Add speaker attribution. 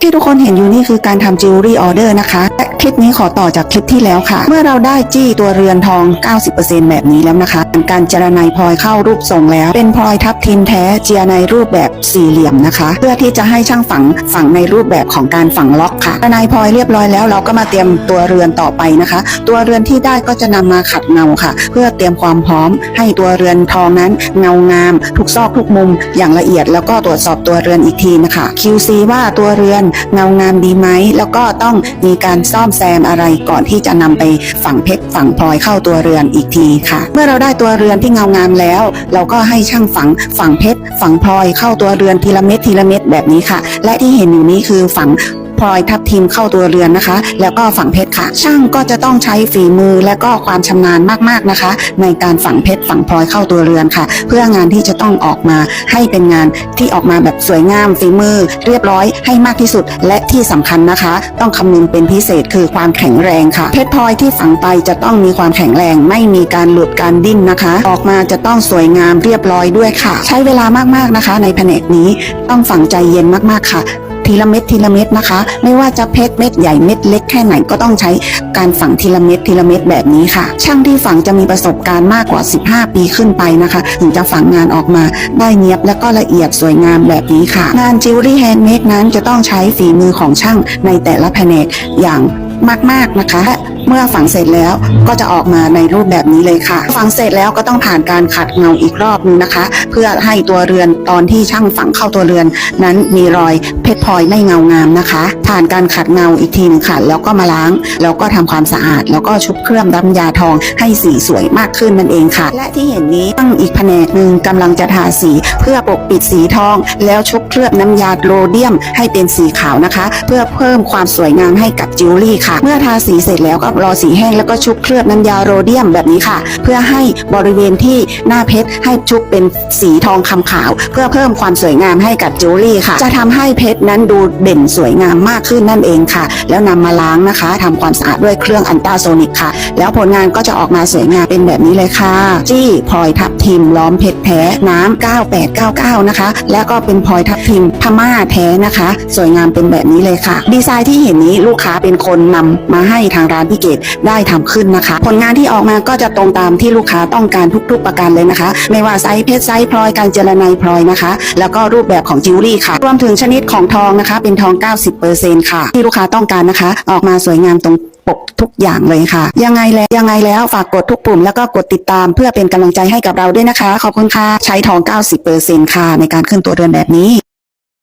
Speaker 1: ที่ทุกคนเห็นอยู่นี่คือการทำจิวเวลรี่ออเดอร์นะคะและ คลิปนี้ขอต่อจากคลิปที่แล้วค่ะ เมื่อเราได้จี้ตัวเรือนทอง 90%แบบนี้แล้วนะคะการเจรไนพลอยเข้ารูปทรงแล้ว เป็นพลอยทับทิมแท้เจียในรูปแบบสี่เหลี่ยมนะคะ เพื่อที่จะให้ช่างฝังฝังในรูปแบบของการฝังล็อกค่ะเจรไนพลอยเรียบร้อยแล้วเราก็มาเตรียมตัวเรือนต่อไปนะคะ ตัวเรือนที่ได้ก็จะนำมาขัดเงาค่ะ เพื่อเตรียมความพร้อม ให้ตัวเรือนทองนั้นเงางามทุกซอกทุกมุม อย่างละเอียดแล้วก็ตรวจสอบตัวเรือนอีกทีนะคะ QC ว่าตัวเรือนเงางามดีไหมแล้วก็ต้องมีการซ่อมแซมอะไรก่อนที่จะนำไปฝังเพชรฝังพลอยเข้าตัวเรือนอีกทีค่ะ เมื่อเราได้ตัวเรือนที่เงางามแล้ว เราก็ให้ช่างฝังฝังเพชรฝังพลอยเข้าตัวเรือนทีละเม็ดทีละเม็ดแบบนี้ค่ะ และที่เห็นอยู่นี้คือฝัง พลอยทับทิมเข้าตัวเรือนนะคะ แล้วก็ฝังเพชรค่ะ ช่างก็จะต้องใช้ฝีมือและก็ความชำนาญมากๆนะคะ ในการฝังเพชรฝังพลอยเข้าตัวเรือนค่ะ เพื่องานที่จะต้องออกมาให้เป็นงานที่ออกมาแบบสวยงามฝีมือ เรียบร้อยให้มากที่สุด และที่สำคัญนะคะ ต้องคำนึงเป็นพิเศษคือความแข็งแรงค่ะ เพชรพลอยที่ฝังไปจะต้องมีความแข็งแรง ไม่มีการหลุดการดิ้นนะคะ ออกมาจะต้องสวยงามเรียบร้อยด้วยค่ะ ใช้เวลามากๆนะคะ ในแผนกนี้ต้องฝังใจเย็นมากๆค่ะ ทีละเม็ดทีละเม็ดนะคะ ไม่ว่าจะเพชรเม็ดใหญ่เม็ดเล็กแค่ไหนก็ต้องใช้การฝังทีละเม็ดทีละเม็ดแบบนี้ค่ะ ช่างที่ฝังจะมีประสบการณ์มากกว่า 15 ปีขึ้นไปนะคะ ถึงจะฝังงานออกมาได้เนียบและก็ละเอียดสวยงามแบบนี้ค่ะ งานจิวเวลรี่แฮนด์เมดนั้นจะต้องใช้ฝีมือของช่างในแต่ละแผนกอย่าง มากๆนะคะ เมื่อฝังเสร็จแล้วก็จะออกมาในรูปแบบนี้เลยค่ะ ฝังเสร็จแล้วก็ต้องผ่านการขัดเงาอีกรอบนึงนะคะ เพื่อให้ตัวเรือนตอนที่ช่างฝังเข้าตัวเรือน นั้นมีรอยเพชรพลอยไม่เงางามนะคะ ผ่านการขัดเงาอีกทีหนึงค่ะแล้วก็มาล้าง แล้วก็ทำความสะอาด แล้วก็ชุบเครื่องน้ำยาทองให้สีสวยมากขึ้นนั่นเองค่ะ และที่เห็นนี้ตั้งอีกแผนกหนึ่งกำลังจะทาสี เพื่อปกปิดสีทอง แล้วชุบเคลือบน้ำยาโรเดียมให้เป็นสีขาวนะคะ เพื่อเพิ่มความสวยงามให้กับจิวเวลรี่ค่ะเมื่อทาสีเสร็จแล้วก็รอสีแห้งแล้วก็ชุบเคลือบน้ำยาโรเดียมแบบนี้ค่ะ เพื่อให้บริเวณที่หน้าเพชรให้ชุบเป็นสีทองคำขาว เพื่อเพิ่มความสวยงามให้กับจิวเวลรี่ค่ะ จะทำให้เพชรนั้นดูเด่นสวยงามมากขึ้นนั่นเองค่ะ แล้วนำมาล้างนะคะทำความสะอาดด้วยเครื่องอันตราโซนิกค่ะ แล้วผลงานก็จะออกมาสวยงามเป็นแบบนี้เลยค่ะ จี้พลอยทับทิมล้อมเพชรแท้น้ำ9899 นะคะ แล้วก็เป็นพลอยทับทิมพม่าแท้นะคะ สวยงามเป็นแบบนี้เลยค่ะ ดีไซน์ที่เห็นนี้ลูกค้าเป็นคนนำมาให้ทางร้านพี่เกดได้ทำขึ้นนะคะ ผลงานที่ออกมาก็จะตรงตามที่ลูกค้าต้องการทุก ๆ ประการเลยนะคะ ไม่ว่าไซส์เพชรไซส์พลอยการเจรไนพลอยนะคะ แล้วก็รูปแบบของจิวเวลรี่ค่ะ รวมถึงชนิดของทองนะคะ เป็นทอง 90%ค่ะ ที่ลูกค้าต้องการนะคะ ออกมาสวยงามตรงปกทุกอย่างเลยค่ะ ยังไงแล้วยังไงแล้วฝากกดทุกปุ่มแล้วก็กดติดตามเพื่อเป็นกำลังใจให้กับเราด้วยนะคะ ขอบคุณค่ะ ใช้ทอง 90%ค่ะ ในการขึ้นตัวเรือนแบบนี้